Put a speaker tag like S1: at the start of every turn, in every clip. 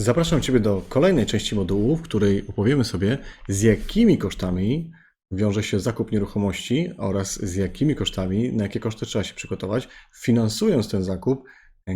S1: Zapraszam Ciebie do kolejnej części modułu, w której opowiemy sobie, z jakimi kosztami wiąże się zakup nieruchomości oraz z jakimi kosztami, na jakie koszty trzeba się przygotować, finansując ten zakup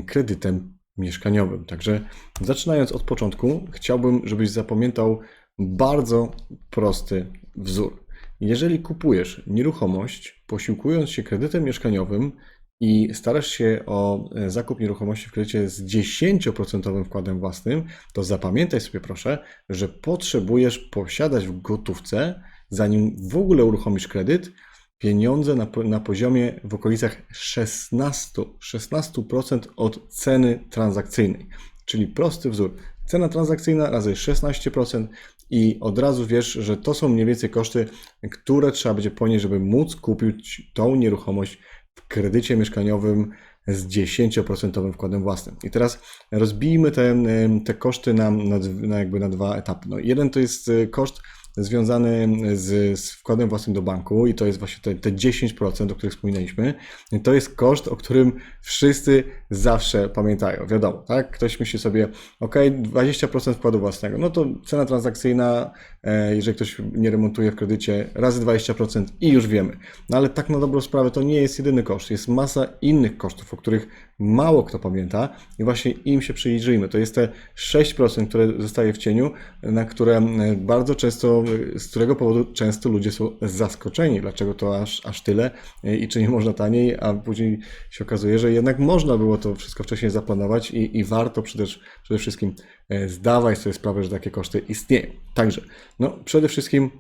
S1: kredytem mieszkaniowym. Także zaczynając od początku, chciałbym, żebyś zapamiętał bardzo prosty wzór. Jeżeli kupujesz nieruchomość, posiłkując się kredytem mieszkaniowym, i starasz się o e, zakup nieruchomości w kredycie z 10% wkładem własnym, to zapamiętaj sobie proszę, że potrzebujesz posiadać w gotówce, zanim w ogóle uruchomisz kredyt, pieniądze na, na poziomie w okolicach 16%, 16% od ceny transakcyjnej. Czyli prosty wzór. Cena transakcyjna razy 16% i od razu wiesz, że to są mniej więcej koszty, które trzeba będzie ponieść, żeby móc kupić tą nieruchomość w kredycie mieszkaniowym z 10% wkładem własnym. I teraz rozbijmy te, te koszty na, na, na, jakby na dwa etapy. No, jeden to jest e, koszt związany z, z wkładem własnym do banku i to jest właśnie te, te 10%, o których wspominaliśmy. To jest koszt, o którym wszyscy zawsze pamiętają. Wiadomo, tak? Ktoś myśli sobie, ok, 20% wkładu własnego, no to cena transakcyjna, e, jeżeli ktoś nie remontuje w kredycie, razy 20% i już wiemy. No ale tak na dobrą sprawę to nie jest jedyny koszt. Jest masa innych kosztów, o których mało kto pamięta i właśnie im się przyjrzyjmy. To jest te 6%, które zostaje w cieniu, na które e, bardzo często, z którego powodu często ludzie są zaskoczeni, dlaczego to aż, aż tyle e, i czy nie można taniej, a później się okazuje, że jednak można było to wszystko wcześniej zaplanować i, i warto przede, przede wszystkim e, zdawać sobie sprawę, że takie koszty istnieją. Także, no przede wszystkim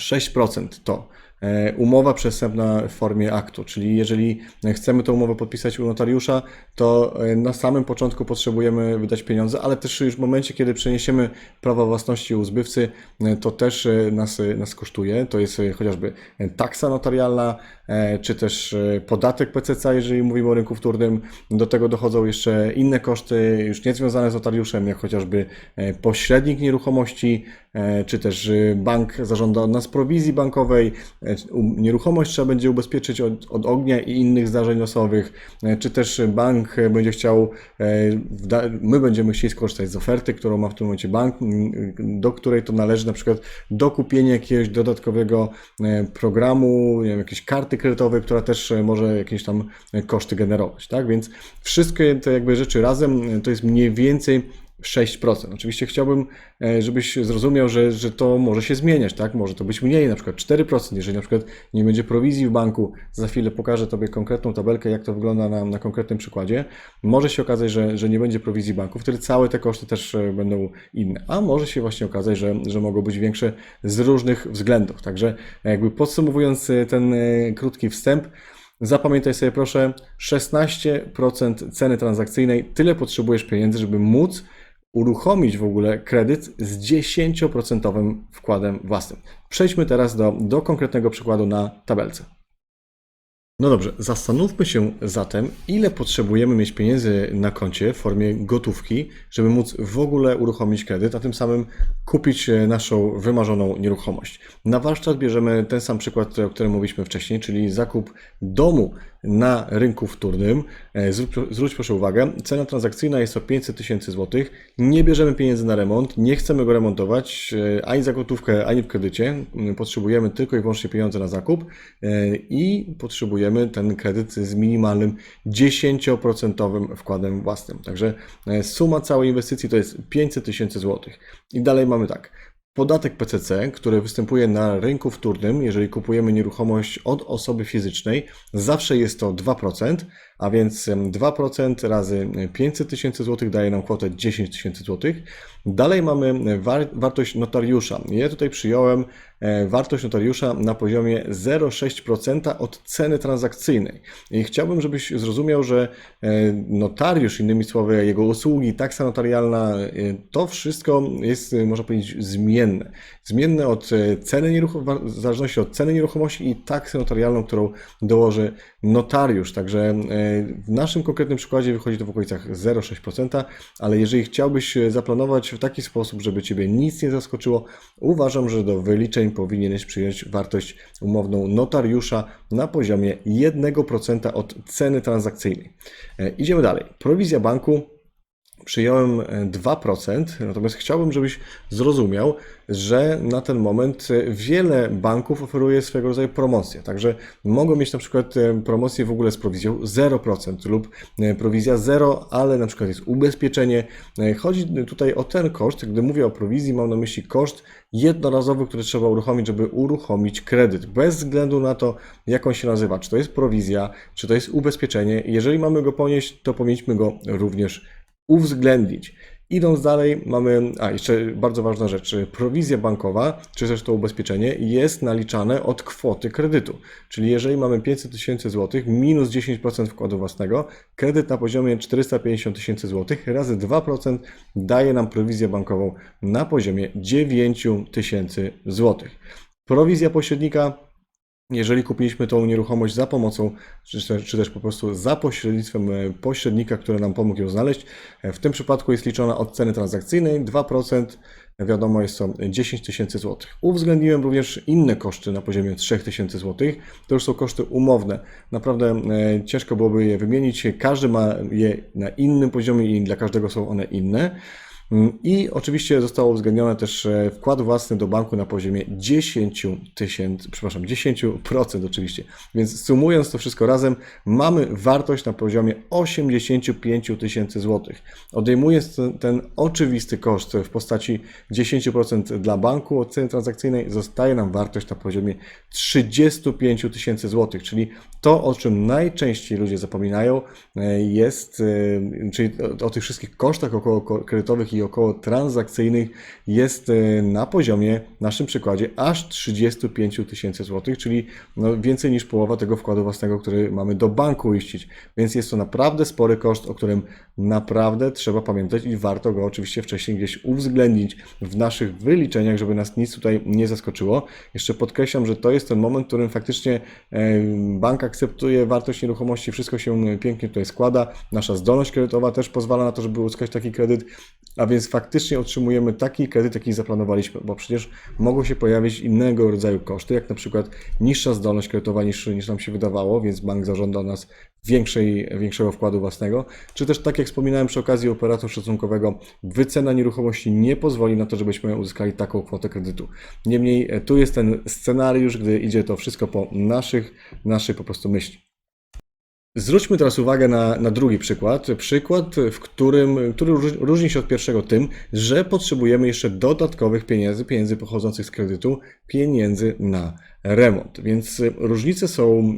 S1: 6% to umowa przestępna w formie aktu, czyli jeżeli chcemy tę umowę podpisać u notariusza, to e, na samym początku potrzebujemy wydać pieniądze, ale też już w momencie, kiedy przeniesiemy prawa własności u zbywcy, e, to też e, nas, e, nas kosztuje. To jest e, chociażby taksa notarialna, e, czy też e, podatek PCC, jeżeli mówimy o rynku wtórnym. Do tego dochodzą jeszcze inne koszty, już nie związane z notariuszem, jak chociażby e, pośrednik nieruchomości, e, czy też e, bank zażąda od nas prowizji bankowej, e, u- nieruchomość trzeba będzie ubezpieczyć od, od ognia i innych zdarzeń losowych, e, czy też bank e, będzie chciał, e, my będziemy chcieli skorzystać z oferty, którą ma w tym momencie bank, do której to należy na przykład dokupienie jakiegoś dodatkowego e, programu, nie wiem, jakiejś karty kredytowej, która też e, może jakieś tam e, koszty generować, tak? Więc wszystkie te jakby rzeczy razem e, to jest mniej więcej 6%. Oczywiście chciałbym, e, żebyś zrozumiał, że, że to może się zmieniać, tak? Może to być mniej, na przykład 4%, jeżeli na przykład nie będzie prowizji w banku. Za chwilę pokażę Tobie konkretną tabelkę, jak to wygląda na, na konkretnym przykładzie. Może się okazać, że, że nie będzie prowizji banku, wtedy całe te koszty też e, będą inne. A może się właśnie okazać, że, że mogą być większe z różnych względów. Także e, jakby podsumowując ten krótki wstęp, Zapamiętaj sobie proszę, 16% ceny transakcyjnej, tyle potrzebujesz pieniędzy, żeby móc uruchomić w ogóle kredyt z 10% wkładem własnym. Przejdźmy teraz do, do konkretnego przykładu na tabelce. No dobrze, zastanówmy się zatem, ile potrzebujemy mieć pieniędzy na koncie w formie gotówki, żeby móc w ogóle uruchomić kredyt, a tym samym kupić e, naszą wymarzoną nieruchomość. Na warsztat bierzemy ten sam przykład, o którym mówiliśmy wcześniej, czyli zakup domu na rynku wtórnym. E, Zwróć, proszę uwagę, cena transakcyjna jest o 500 tysięcy złotych. Nie bierzemy pieniędzy na remont, nie chcemy go remontować e, ani za gotówkę, ani w kredycie. Mm, Potrzebujemy tylko i wyłącznie pieniądze na zakup e, i potrzebujemy ten kredyt z minimalnym 10% wkładem własnym. Także suma całej inwestycji to jest 500 tysięcy złotych. I dalej mamy tak. Podatek PCC, który występuje na rynku wtórnym, jeżeli kupujemy nieruchomość od osoby fizycznej, zawsze jest to 2%, a więc em, 2% razy 500 tysięcy złotych daje nam kwotę 10 tysięcy złotych. Dalej mamy war wartość notariusza. Ja tutaj przyjąłem e, wartość notariusza na poziomie 0,6% od ceny transakcyjnej. I chciałbym, żebyś zrozumiał, że e, notariusz, innymi słowy, jego usługi, taksa notarialna, e, to wszystko jest, można powiedzieć, zmienne. Zmienne od ceny nieruchomości, w zależności od ceny nieruchomości i taksy notarialną, którą dołoży notariusz. Także w naszym konkretnym przykładzie wychodzi to w okolicach 0,6%, ale jeżeli chciałbyś zaplanować w taki sposób, żeby Ciebie nic nie zaskoczyło, uważam, że do wyliczeń powinieneś przyjąć wartość umowną notariusza na poziomie 1% od ceny transakcyjnej. E, Idziemy dalej. Prowizja banku przyjąłem e, 2%, natomiast chciałbym, żebyś zrozumiał, że na ten moment e, wiele banków oferuje swego rodzaju promocje. Także mogą mieć na przykład e, promocję w ogóle z prowizją 0% lub e, prowizja 0, ale na przykład jest ubezpieczenie. E, Chodzi tutaj o ten koszt. Gdy mówię o prowizji, mam na myśli koszt jednorazowy, który trzeba uruchomić, żeby uruchomić kredyt, bez względu na to, jak on się nazywa. Czy to jest prowizja, czy to jest ubezpieczenie. Jeżeli mamy go ponieść, to powinniśmy go również uwzględnić. Idąc dalej, mamy, a jeszcze bardzo ważna rzecz, prowizja bankowa, czy to ubezpieczenie jest naliczane od kwoty kredytu. Czyli jeżeli mamy 500 tysięcy złotych minus 10% wkładu własnego, kredyt na poziomie 450 tysięcy złotych razy 2% daje nam prowizję bankową na poziomie 9 tysięcy złotych. Prowizja pośrednika jeżeli kupiliśmy tą nieruchomość za pomocą, czy też, czy też po prostu za pośrednictwem e, pośrednika, który nam pomógł ją znaleźć, e, w tym przypadku jest liczona od ceny transakcyjnej 2%, wiadomo jest to 10 tysięcy złotych. Uwzględniłem również inne koszty na poziomie 3 tysięcy złotych. To już są koszty umowne. Naprawdę e, ciężko byłoby je wymienić. Każdy ma je na innym poziomie i dla każdego są one inne. Mm, I oczywiście zostało uwzględnione też e, wkład własny do banku na poziomie 10 tysięcy, przepraszam, 10% oczywiście. Więc sumując to wszystko razem, mamy wartość na poziomie 85 tysięcy złotych. Odejmując ten, ten oczywisty koszt w postaci 10% dla banku od ceny transakcyjnej, zostaje nam wartość na poziomie 35 tysięcy złotych, czyli to, o czym najczęściej ludzie zapominają, e, jest, e, czyli o, o tych wszystkich kosztach około kredytowych i około transakcyjnych jest e, na poziomie, w naszym przykładzie, aż 35 tysięcy złotych, czyli no więcej niż połowa tego wkładu własnego, który mamy do banku iścić. Więc jest to naprawdę spory koszt, o którym naprawdę trzeba pamiętać i warto go oczywiście wcześniej gdzieś uwzględnić w naszych wyliczeniach, żeby nas nic tutaj nie zaskoczyło. Jeszcze podkreślam, że to jest ten moment, w którym faktycznie e, bank akceptuje wartość nieruchomości, wszystko się pięknie tutaj składa. Nasza zdolność kredytowa też pozwala na to, żeby uzyskać taki kredyt, a więc faktycznie otrzymujemy taki kredyt, jaki zaplanowaliśmy, bo przecież mogą się pojawić innego rodzaju koszty, jak na przykład niższa zdolność kredytowa niż, niż nam się wydawało, więc bank zażąda nas większej, większego wkładu własnego, czy też tak jak wspominałem przy okazji operatu szacunkowego, wycena nieruchomości nie pozwoli na to, żebyśmy uzyskali taką kwotę kredytu. Niemniej e, tu jest ten scenariusz, gdy idzie to wszystko po naszych, naszej po prostu myśli. Zwróćmy teraz uwagę na, na drugi przykład. Przykład, w którym, który róż- różni się od pierwszego tym, że potrzebujemy jeszcze dodatkowych pieniędzy, pieniędzy pochodzących z kredytu, pieniędzy na remont. Więc różnice są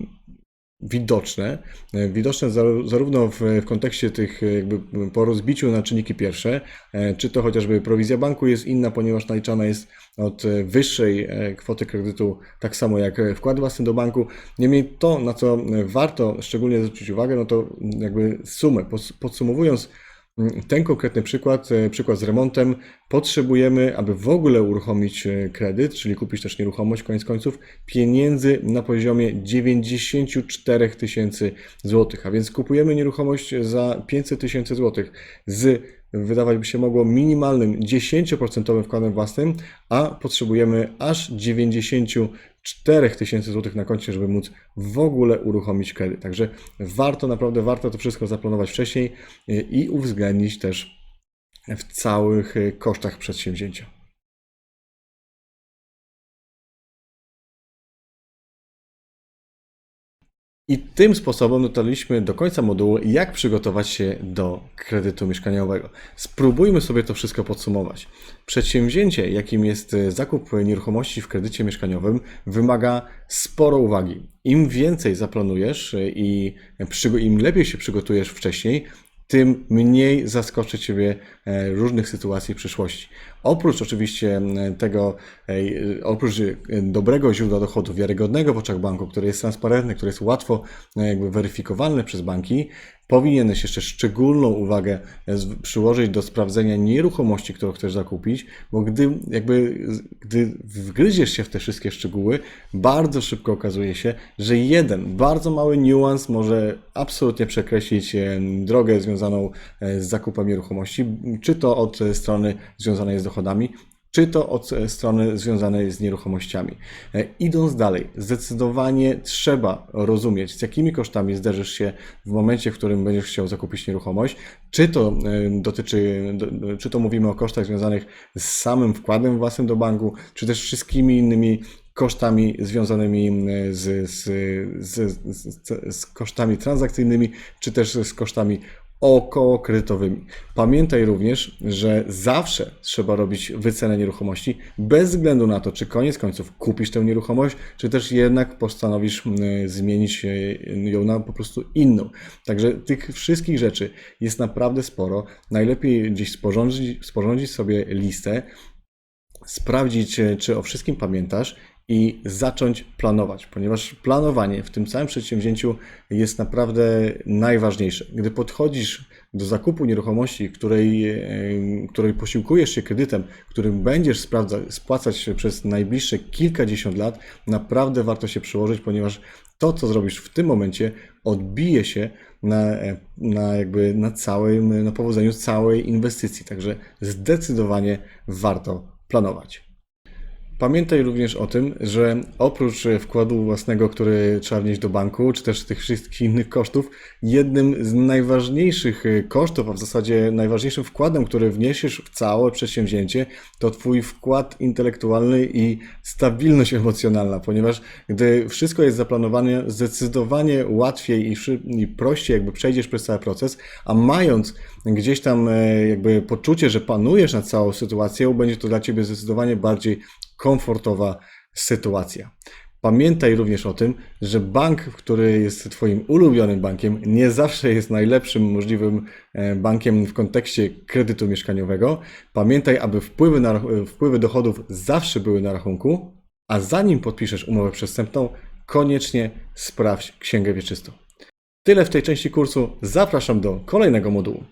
S1: widoczne. E, Widoczne za- zarówno w, w kontekście tych e, jakby po rozbiciu na czynniki pierwsze, e, czy to chociażby prowizja banku jest inna, ponieważ naliczana jest od wyższej kwoty kredytu, tak samo jak wkład własny do banku. Niemniej to, na co warto szczególnie zwrócić uwagę, no to jakby sumę. Podsumowując, Ten konkretny przykład, e, przykład z remontem, potrzebujemy, aby w ogóle uruchomić e, kredyt, czyli kupić też nieruchomość, koniec końców, pieniędzy na poziomie 94 tysięcy złotych. A więc kupujemy nieruchomość za 500 tysięcy złotych z wydawać by się mogło minimalnym 10% wkładem własnym, a potrzebujemy aż 94 tysięcy złotych na koncie, żeby móc w ogóle uruchomić kredyt. Także warto, naprawdę warto to wszystko zaplanować wcześniej i uwzględnić też w całych kosztach przedsięwzięcia. I tym sposobem dotarliśmy do końca modułu, jak przygotować się do kredytu mieszkaniowego. Spróbujmy sobie to wszystko podsumować. Przedsięwzięcie, jakim jest e, zakup nieruchomości w kredycie mieszkaniowym, wymaga sporo uwagi. Im więcej zaplanujesz e, i im lepiej się przygotujesz wcześniej, tym mniej zaskoczy Ciebie różnych sytuacji w przyszłości. Oprócz oczywiście m, tego, e, oprócz e, dobrego źródła dochodu, wiarygodnego w oczach banku, które jest transparentne, które jest łatwo e, jakby weryfikowalne przez banki, powinieneś jeszcze szczególną uwagę e, przyłożyć do sprawdzenia nieruchomości, którą chcesz zakupić, bo gdy jakby, gdy wgryziesz się w te wszystkie szczegóły, bardzo szybko okazuje się, że jeden bardzo mały niuans może absolutnie przekreślić e, drogę związaną e, z zakupem nieruchomości, czy to od e, strony związanej z dochodami, czy to od e, strony związanej z nieruchomościami. E, Idąc dalej, zdecydowanie trzeba rozumieć, z jakimi kosztami zderzysz się w momencie, w którym będziesz chciał zakupić nieruchomość. Czy to dotyczy, do- czy to mówimy o kosztach związanych z samym wkładem własnym do banku, czy też wszystkimi innymi kosztami związanymi z, z, z, z kosztami transakcyjnymi, czy też z kosztami około kredytowymi. Pamiętaj również, że zawsze trzeba robić wycenę nieruchomości, bez względu na to, czy koniec końców kupisz tę nieruchomość, czy też jednak postanowisz mm, zmienić e, ją na po prostu inną. Także tych wszystkich rzeczy jest naprawdę sporo. Najlepiej gdzieś sporządzić, sporządzić sobie listę, sprawdzić, e, czy o wszystkim pamiętasz i zacząć planować, ponieważ planowanie w tym całym przedsięwzięciu jest naprawdę najważniejsze. Gdy podchodzisz do zakupu nieruchomości, której, e, której posiłkujesz się kredytem, którym będziesz sprawdza, spłacać przez najbliższe kilkadziesiąt lat, naprawdę warto się przyłożyć, ponieważ to, co zrobisz w tym momencie, odbije się na, e, na, jakby na całym, na powodzeniu całej inwestycji. Także zdecydowanie warto planować. Pamiętaj również o tym, że oprócz wkładu własnego, który trzeba wnieść do banku, czy też tych wszystkich innych kosztów, jednym z najważniejszych e, kosztów, a w zasadzie najważniejszym wkładem, który wniesiesz w całe przedsięwzięcie, to Twój wkład intelektualny i stabilność emocjonalna, ponieważ gdy wszystko jest zaplanowane, zdecydowanie łatwiej i, i prościej jakby przejdziesz przez cały proces, a mając gdzieś tam e, jakby poczucie, że panujesz nad całą sytuacją, będzie to dla Ciebie zdecydowanie bardziej komfortowa sytuacja. Pamiętaj również o tym, że bank, który jest Twoim ulubionym bankiem, nie zawsze jest najlepszym możliwym e, bankiem w kontekście kredytu mieszkaniowego. Pamiętaj, aby wpływy, na, wpływy dochodów zawsze były na rachunku, a zanim podpiszesz umowę przestępną, koniecznie sprawdź księgę wieczystą. Tyle w tej części kursu. Zapraszam do kolejnego modułu.